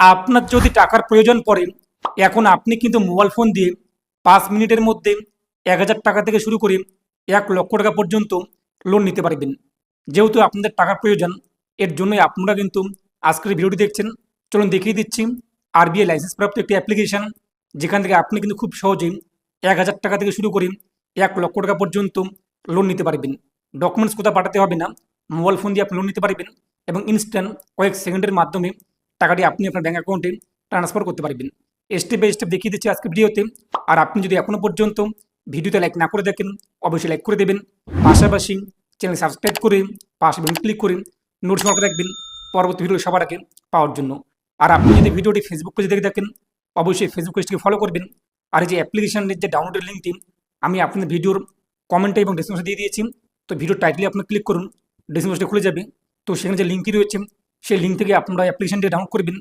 আপনার যদি টাকার প্রয়োজন পড়ে, এখন আপনি কিন্তু মোবাইল ফোন দিয়ে পাঁচ মিনিটের মধ্যে এক হাজার টাকা থেকে শুরু করে এক লক্ষ টাকা পর্যন্ত লোন নিতে পারবেন। যেহেতু আপনাদের টাকার প্রয়োজন, এর জন্যই আপনারা কিন্তু আজকের ভিডিওটি দেখছেন। চলুন দেখিয়ে দিচ্ছি আরবিআই লাইসেন্স প্রাপ্ত একটি অ্যাপ্লিকেশন যেখান থেকে আপনি কিন্তু খুব সহজেই এক হাজার টাকা থেকে শুরু করে এক লক্ষ টাকা পর্যন্ত লোন নিতে পারবেন। ডকুমেন্টস কোথাও পাঠাতে হবে না। মোবাইল ফোন দিয়ে আপনি লোন নিতে পারবেন এবং ইনস্ট্যান্ট কয়েক সেকেন্ডের মাধ্যমে টাকাটি আপনি আপনার ব্যাঙ্ক অ্যাকাউন্টে ট্রান্সফার করতে পারবেন। স্টেপ বাই স্টেপ দেখিয়ে দিচ্ছি আজকে ভিডিওতে। আর আপনি যদি এখনও পর্যন্ত ভিডিওতে লাইক না করে দেখেন, অবশ্যই লাইক করে দেবেন। পাশাপাশি চ্যানেল সাবস্ক্রাইব করে পাশে ক্লিক করে নোটস মার্কে রাখবেন পরবর্তী ভিডিও সবার আগে পাওয়ার জন্য। আর আপনি যদি ভিডিওটি ফেসবুক পেজে দেখে দেখেন অবশ্যই ফেসবুক পেজটিকে ফলো করবেন। আর এই যে অ্যাপ্লিকেশনের যে ডাউনলোডের লিঙ্কটি আমি আপনাদের ভিডিওর কমেন্টে এবং ডিসক্রিপশনে দিয়ে দিয়েছি। তো ভিডিও টাইটলে আপনি ক্লিক করুন ডিসক্রিপশনটা খুলে যাবে। তো সেখানে যে লিঙ্কটি রয়েছে সেই লিঙ্ক থেকে আপনারা অ্যাপ্লিকেশনটি ডাউনলোড করবেন,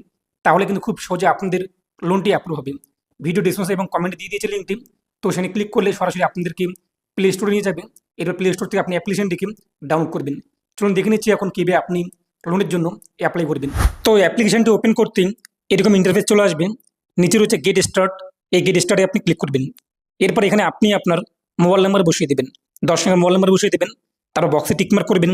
তাহলে কিন্তু খুব সহজে আপনাদের লোনটি অ্যাপ্রুভ হবে। ভিডিও ডিসক্রিপশন এবং কমেন্টে দিয়ে দিয়েছে লিঙ্কটি তো সেখানে ক্লিক করলে সরাসরি আপনাদেরকে প্লে স্টোরে নিয়ে যাবে। এরপর প্লে স্টোর থেকে আপনি অ্যাপ্লিকেশনটিকে ডাউনলোড করবেন। চলুন দেখে নিচ্ছি এখন কীভাবে আপনি লোনের জন্য অ্যাপ্লাই করবেন। তো অ্যাপ্লিকেশনটি ওপেন করতে এরকম ইন্টারফেস চলে আসবে। নিচে রয়েছে গেট স্টার্ট এই গেট স্টার্টে আপনি ক্লিক করবেন। এরপর এখানে আপনি আপনার মোবাইল নাম্বার বসিয়ে দেবেন। দশ সঙ্গে মোবাইল নাম্বার বসিয়ে দেবেন, তারপর বক্সে টিকমার্ক করবেন,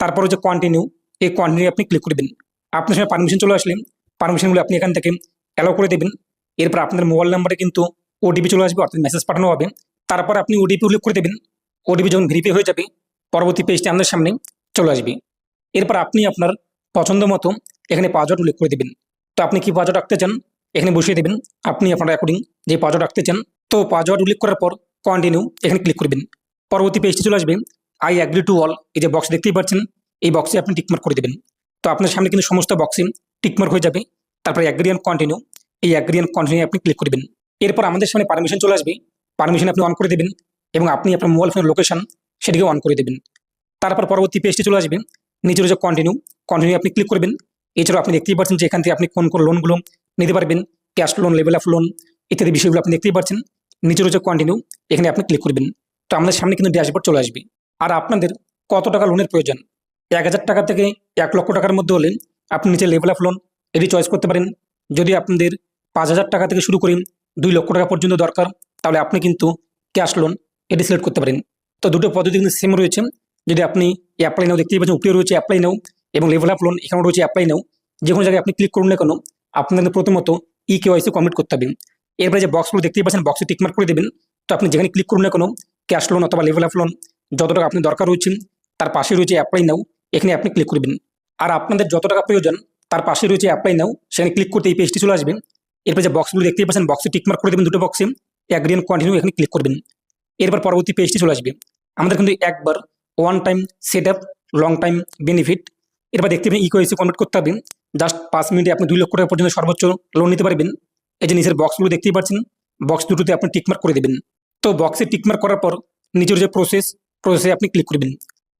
তারপর হচ্ছে কন্টিনিউ এই কন্টিনিউ আপনি ক্লিক করে করবেন আপনার সঙ্গে পারমিশন চলে আসলে পারমিশনগুলো আপনি এখান থেকে অ্যালাউ করে দেবেন। এরপর আপনার মোবাইল নাম্বারে কিন্তু ওটিপি চলে আসবে, অর্থাৎ মেসেজ পাঠানো হবে। তারপর আপনি ওটিপি উল্লেখ করে দেবেন। ওটিপি যখন ভেরিফাই হয়ে যাবে, পরবর্তী পেজটি আপনার সামনে চলে আসবে। এরপর আপনি আপনার পছন্দ মতো এখানে পাসওয়ার্ড উল্লেখ করে দেবেন। তো আপনি কি পাসওয়ার্ড রাখতে চান? এখানে বসিয়ে দেবেন। আপনি আপনার অ্যাকর্ডিং যে পাসওয়ার্ড রাখতে চান, তো পাসওয়ার্ড উল্লেখ করার পর কন্টিনিউ এখানে ক্লিক করবেন পরবর্তী পেজটি চলে আসবে আই অ্যাগ্রি টু অল এই যে বক্স দেখতেই পাচ্ছেন এই বক্সে আপনি টিকমার্ক করে দেবেন। তো আপনার সামনে কিন্তু সমস্ত বক্সে টিকমার্ক হয়ে যাবে। তারপর অ্যাগ্রিয়ান কন্টিনিউ এই অ্যাগ্রিয়ান কন্টিনিউ আপনি ক্লিক করবেন এরপর আমাদের সামনে পারমিশন চলে আসবে। পারমিশন আপনি অন করে দেবেন এবং আপনি আপনার মোবাইল ফোনের লোকেশন সেটিকে অন করে দেবেন। তারপর পরবর্তী পেজটি চলে আসবে। নিচে রয়েছে কন্টিনিউ কন্টিনিউ আপনি ক্লিক করবেন। এছাড়াও আপনি দেখতেই পাচ্ছেন যে এখান থেকে আপনি কোন কোন লোনগুলো নিতে পারবেন। Cash loan level of loan ইত্যাদি বিষয়গুলো আপনি দেখতেই পাচ্ছেন। নিচে রয়েছে কন্টিনিউ এখানে আপনি ক্লিক করবেন। তো আমাদের সামনে কিন্তু ড্যাশবোর্ড চলে আসবে। আর আপনাদের কত টাকা লোনের প্রয়োজন? এক হাজার টাকা থেকে এক লক্ষ টাকার মধ্যে হলে আপনি নিচে লেভেল অফ লোন এটি চয়েস করতে পারেন। যদি আপনাদের পাঁচ হাজার টাকা থেকে শুরু করেন দুই লক্ষ টাকা পর্যন্ত দরকার, তাহলে আপনি কিন্তু ক্যাশ লোন এটি সিলেক্ট করতে পারেন। তো দুটো পদ্ধতি কিন্তু সেম রয়েছে। যদি আপনি অ্যাপ্লাই নাও দেখতেই পাচ্ছেন উপরে রয়েছে অ্যাপ্লাই নাও এবং লেভেল অফ লোন এখানেও রয়েছে অ্যাপ্লাই নাও যে কোনো জায়গায় আপনি ক্লিক করুন না কেন আপনাদের প্রথমত ই কেওয়াইসি কমপ্লিট করতে হবে। এরপরে যে বক্সগুলো দেখতেই পাচ্ছেন বক্সে টিকমার্ক করে দেবেন। তো আপনি যেখানে ক্লিক করুন না কেন ক্যাশ লোন অথবা লেভেল অফ লোন যত টাকা আপনি দরকার রয়েছে, তার পাশে রয়েছে অ্যাপ্লাই নাও এখানে আপনি ক্লিক করবেন। আর আপনাদের যত টাকা প্রয়োজন, তার পাশে রয়েছে অ্যাপ্লাই নাও সেখানে ক্লিক করতে এই পেজটি চলে আসবেন এরপর যে বক্সগুলো দেখতেই পাচ্ছেন বক্সে টিকমার্ক করে দেবেন দুটো বক্সে অ্যাগ্রিয়ান কন্টিনিউ এখানে ক্লিক করবেন। এরপর পরবর্তী পেজটি চলে আসবে। আমাদের কিন্তু একবার one time set up long time benefit এরপর দেখতে পাবেন ইকোয়েসি কনভার্ট করতে হবে। জাস্ট পাঁচ মিনিটে আপনি দুই লক্ষ টাকা পর্যন্ত সর্বোচ্চ লোন নিতে পারবেন। এই যে নিচের বক্সগুলো দেখতেই পাচ্ছেন বক্স দুটোতে আপনি টিকমার্ক করে দেবেন। তো বক্সে টিকমার্ক করার পর নিজের যে প্রসেস প্রসেসে আপনি ক্লিক করবেন।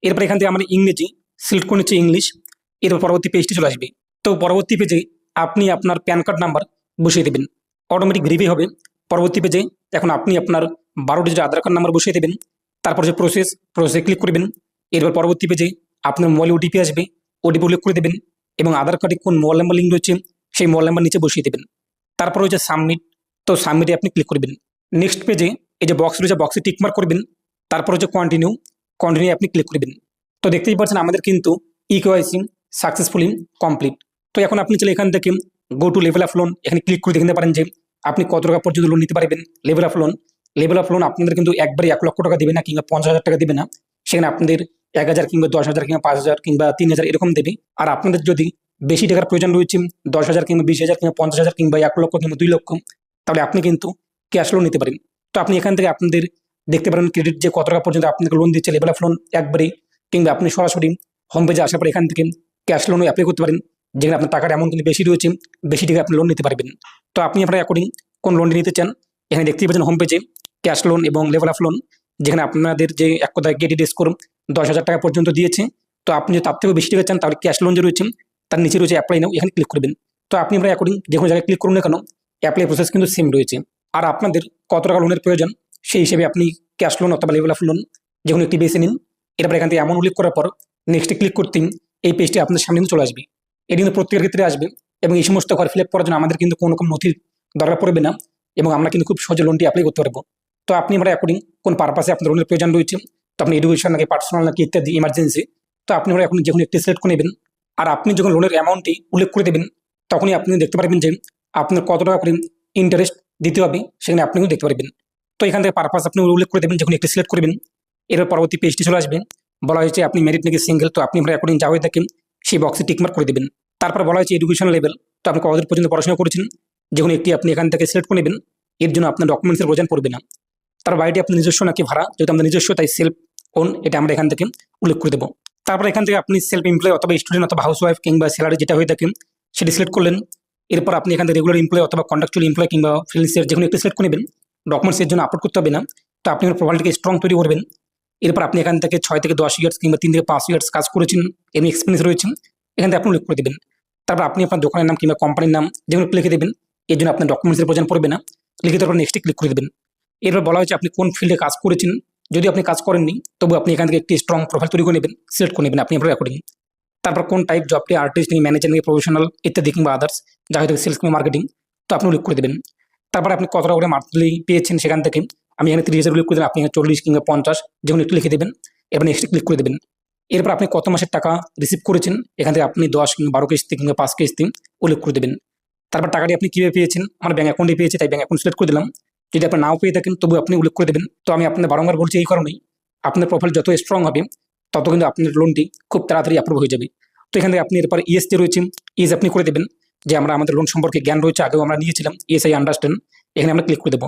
এরপর এখান থেকে আমরা ইংরেজি সিলেক্ট করে নিচ্ছি ইংলিশ এরপর পরবর্তী পেজটি চলে আসবে। তো পরবর্তী পেজে আপনি আপনার প্যান কার্ড নাম্বার বসিয়ে দেবেন। অটোমেটিক ভেরিফাই হবে। পরবর্তী পেজে এখন আপনি আপনার বারো ডিজিট আধার কার্ড নাম্বার বসিয়ে দেবেন। তারপর যে প্রসেস প্রসেসে ক্লিক করবেন। এরপর পরবর্তী পেজে আপনার মোবাইলে ওটিপি আসবে। ওটিপি উল্লেখ করে দেবেন এবং আধার কার্ডে কোন মোবাইল নাম্বার লিঙ্ক রয়েছে, সেই মোবাইল নাম্বার নিচে বসিয়ে দেবেন। তারপর হচ্ছে সাবমিট তো সাবমিটে আপনি ক্লিক করবেন। নেক্সট পেজে এই যে বক্স রয়েছে বক্সে টিকমার্ক করবেন। তারপর হচ্ছে কন্টিনিউ কন্টিনিউ আপনি ক্লিক করবেন। তো দেখতেই পাচ্ছেন আমাদের কিন্তু ই কেওয়াইসি সাকসেসফুলি কমপ্লিট তো এখন আপনি চলে এখান থেকে go to level of loan এখানে ক্লিক করে দেখতে পারেন যে আপনি কত টাকা পর্যন্ত লোন নিতে পারবেন। Level of loan level of loan আপনাদের কিন্তু একবারে এক লক্ষ টাকা দেবে না কিংবা পঞ্চাশ হাজার টাকা দেবে না। সেখানে আপনাদের এক হাজার কিংবা দশ হাজার কিংবা পাঁচ হাজার কিংবা তিন হাজার এরকম দেবে। আর আপনাদের যদি বেশি টাকার প্রয়োজন রয়েছে, দশ হাজার কিংবা বিশ হাজার কিংবা পঞ্চাশ হাজার কিংবা এক লক্ষ কিংবা দুই লক্ষ, তাহলে আপনি কিন্তু ক্যাশ লোন নিতে পারেন। তো আপনি এখান থেকে আপনাদের দেখতে পারেন ক্রেডিট যে কত টাকা পর্যন্ত আপনাকে লোন দিচ্ছে লেভেল অফ লোন একবারে কিংবা আপনি সরাসরি হোম পেজে আসার পর এখান থেকে ক্যাশ লোনও অ্যাপ্লাই করতে পারেন, যেখানে আপনার টাকার অ্যামাউন্ট কিন্তু বেশি রয়েছে, বেশি টাকা আপনি লোন নিতে পারবেন। তো আপনি আপনার অ্যাকর্ডিং কোন লোনটি নিতে চান, এখানে দেখতেই পাচ্ছেন হোম পেজে ক্যাশ লোন এবং লেভেল অফ লোন যেখানে আপনাদের যে এক কথায় ক্রেডিট স্কোর দশ হাজার টাকা পর্যন্ত দিয়েছে। তো আপনি যদি তার থেকেও বেশি টাকা চান, তাহলে ক্যাশ লোন যে রয়েছে, তার নিচে রয়েছে অ্যাপ্লাই নাও এখানে ক্লিক করবেন। তো আপনি আপনার অ্যাকর্ডিং যে কোনো জায়গায় ক্লিক করুন না কেন অ্যাপ্লাই প্রসেস কিন্তু সেম রয়েছে। আর আপনাদের কত টাকা লোনের প্রয়োজন, সেই হিসেবে আপনি ক্যাশ লোন অথবা লেভেল অফ লোন যে কোনো একটি বেছে নিন। এরপর এখান থেকে এমন উল্লেখ করার পর নেক্সটে ক্লিক করতেই এই পেজটি আপনার সামনে কিন্তু চলে আসবে। এটি কিন্তু প্রত্যেকের ক্ষেত্রে আসবে এবং এই সমস্ত ঘর ফিল আপ করার জন্য আমাদের কিন্তু কোনো রকম নথির দরকার পড়বে না এবং আমরা কিন্তু খুব সহজে লোনটি অ্যাপ্লাই করতে পারব। তো আপনি আমরা অ্যাকর্ডিং কোন পারপাসে আপনার লোনের প্রয়োজন রয়েছে, তো আপনি এডুকেশন নাকি পার্সোনাল নাকি ইত্যাদি ইমার্জেন্সি তো আপনি আমরা এখন যখন একটি সিলেক্ট করে নেবেন আর আপনি যখন লোনের অ্যামাউন্টটি উল্লেখ করে দেবেন, তখনই আপনি দেখতে পারবেন যে আপনার কত টাকা করে ইন্টারেস্ট দিতে হবে, সেখানে আপনিও দেখতে পারবেন। তো এখান থেকে পারপাস আপনি উল্লেখ করে দেবেন, যখন একটি সিলেক্ট করবেন এর পরবর্তী পেজটি চলে আসবে। বলা হয়েছে, আপনি মেরিট নাকি সিঙ্গেল তো আপনি আমরা অ্যাকর্ডিং যা হয়ে থাকেন সেই বক্সে টিকমার্ক করে দেবেন। তারপর বলা হয়েছে এডুকেশন লেভেল তো আপনি কতদূর পর্যন্ত পড়াশোনা করেছেন? যখন একটি আপনি এখান থেকে সিলেক্ট করে নেবেন, এর জন্য আপনার ডকুমেন্টসের প্রয়োজন পড়বে না। তার বাড়িটি আপনার নিজস্ব নাকি ভাড়া? যেহেতু আমাদের নিজস্ব, তাই সেলফ ওন এটা আমরা এখান থেকে উল্লেখ করে দেবো। তারপর এখান থেকে আপনি সেলফ এমপ্লয় অথবা স্টুডেন্ট অথবা হাউস ওয়াইফ কিংবা স্যালারি যেটা হয়ে থাকে, সেটি সিলেক্ট করলেন। এরপর আপনি এখান থেকে রেগুলার এমপ্লয় অথবা কন্ট্রাকচুয়াল এমপ্লয় কিংবা ফ্রিল্যান্সের যে কোনো একটি সিলেক্ট করে নেবেন। ডকুমেন্টসের জন্য আপলোড করতে হবে না। তো আপনি প্রোফাইলটিকে স্ট্রং তৈরি করবেন। এরপর আপনি এখান থেকে ছয় থেকে দশ ইয়ার্স কিংবা তিন থেকে পাঁচ ইয়ার্স কাজ করেছেন, এমনি এক্সপিরিয়েন্স রয়েছে, এখান থেকে আপনি উল্লেখ করে দেবেন। তারপর আপনি আপনার দোকানের নাম কিংবা কোম্পানির নাম যেগুলো লিখে দেবেন, এর জন্য আপনার ডকুমেন্টসের প্রয়োজন পড়বে না। লিখে তারপর নেক্সটে ক্লিক করে দেবেন। এরপর বলা হয়েছে আপনি কোন ফিল্ডে কাজ করেছেন, যদি আপনি কাজ করেননি তবু আপনি এখান থেকে একটি স্ট্রং প্রোফাইল তৈরি করে নেবেন সিলেক্ট করে নেবেন আপনি আপনার অ্যাকর্ডিং তারপর কোন টাইপ জবটি আর্টিস্ট নিয়ে ম্যানেজার নিয়ে প্রফেশনাল ইত্যাদি কিংবা আদার্স যা হয়তো সেলস কিংবা মার্কেটিং তো আপনি উল্লেখ করে দেবেন। তারপর আপনি কত টাকা করে মান্থলি পেয়েছেন সেখান থেকে আমি এখানে তিরিশ হাজার উল্লেখ করে দেবেন আপনি এখানে চল্লিশ কিংবা পঞ্চাশ যেমন একটু লিখে দেবেন, এবার নেক্সট ক্লিক করে দেবেন। এরপর আপনি কত মাসের টাকা রিসিভ করেছেন, এখান থেকে আপনি দশ কিংবা বারো কিস্তি কিংবা পাঁচ কিস্তি উল্লেখ করে দেবেন। তারপর টাকাটি আপনি কীভাবে পেয়েছেন, আমার ব্যাঙ্ক অ্যাকাউন্টে পেয়েছে, তাই ব্যাঙ্ক অ্যাকাউন্ট সিলেক্ট করে দিলাম। যদি আপনি নাও পেয়ে থাকেন তবু আপনি উল্লেখ করে দেবেন। তো আমি আপনার বারংবার বলছি এই কারণেই আপনার প্রোফাইল যত স্ট্রং হবে, তত কিন্তু আপনার লোনটি খুব তাড়াতাড়ি অ্যাপ্রুভ হয়ে যাবে। তো এখান থেকে আপনি এরপর ইএস যে রয়েছে ইএস আপনি করে দেবেন, যে আমরা আমাদের লোন সম্পর্কে জ্ঞান রয়েছে, আগেও আমরা নিয়েছিলাম ইএস আই আন্ডারস্ট্যান্ড এখানে আমরা ক্লিক করে দেবো।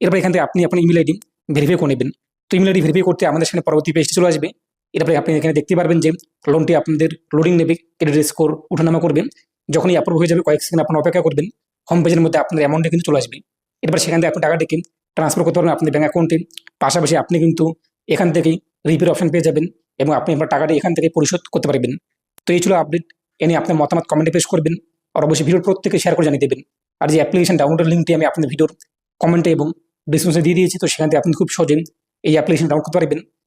এরপর এখান থেকে আপনি আপনার ইমেল আইডি ভেরিফাই করে নেবেন। তো ইমেল আইডি ভেরিফাই করতে আমাদের সামনে পরবর্তী পেজটি চলে আসবে। এরপরে আপনি এখানে দেখতে পারবেন যে লোনটি আপনাদের লোডিং নেবে ক্রেডিট স্কোর উঠানামা করবে। যখনই অ্যাপ্রুভ হয়ে যাবে, কয়েক সেকেন্ড আপনার অপেক্ষা করবেন। হোম পেজের মধ্যে আপনার অ্যামাউন্টে কিন্তু চলে আসবে। এরপর সেখান থেকে আপনি টাকাটিকে ট্রান্সফার করতে পারবেন আপনার ব্যাঙ্ক অ্যাকাউন্টে পাশাপাশি আপনি কিন্তু এখান থেকেই রিপের অপশন পেয়ে যাবেন এবং আপনি আপনার টাকাটি এখান থেকে পরিশোধ করতে পারবেন। তো এই ছিল আপডেট এ নিয়ে আপনার মতামত কমেন্টে পেশ করবেন আর অবশ্যই ভিডিওর প্রত্যেকে শেয়ার করে জানিয়ে দেবেন। আর যে অ্যাপ্লিকেশন ডাউনলোডের লিঙ্কটি আমি আপনার ভিডিওর কমেন্টে এবং ডিসক্রিপশনে দিয়ে দিয়েছি তো সেখান থেকে আপনি খুব সহজে এই অ্যাপ্লিকেশন ডাউনলোড করতে পারবেন।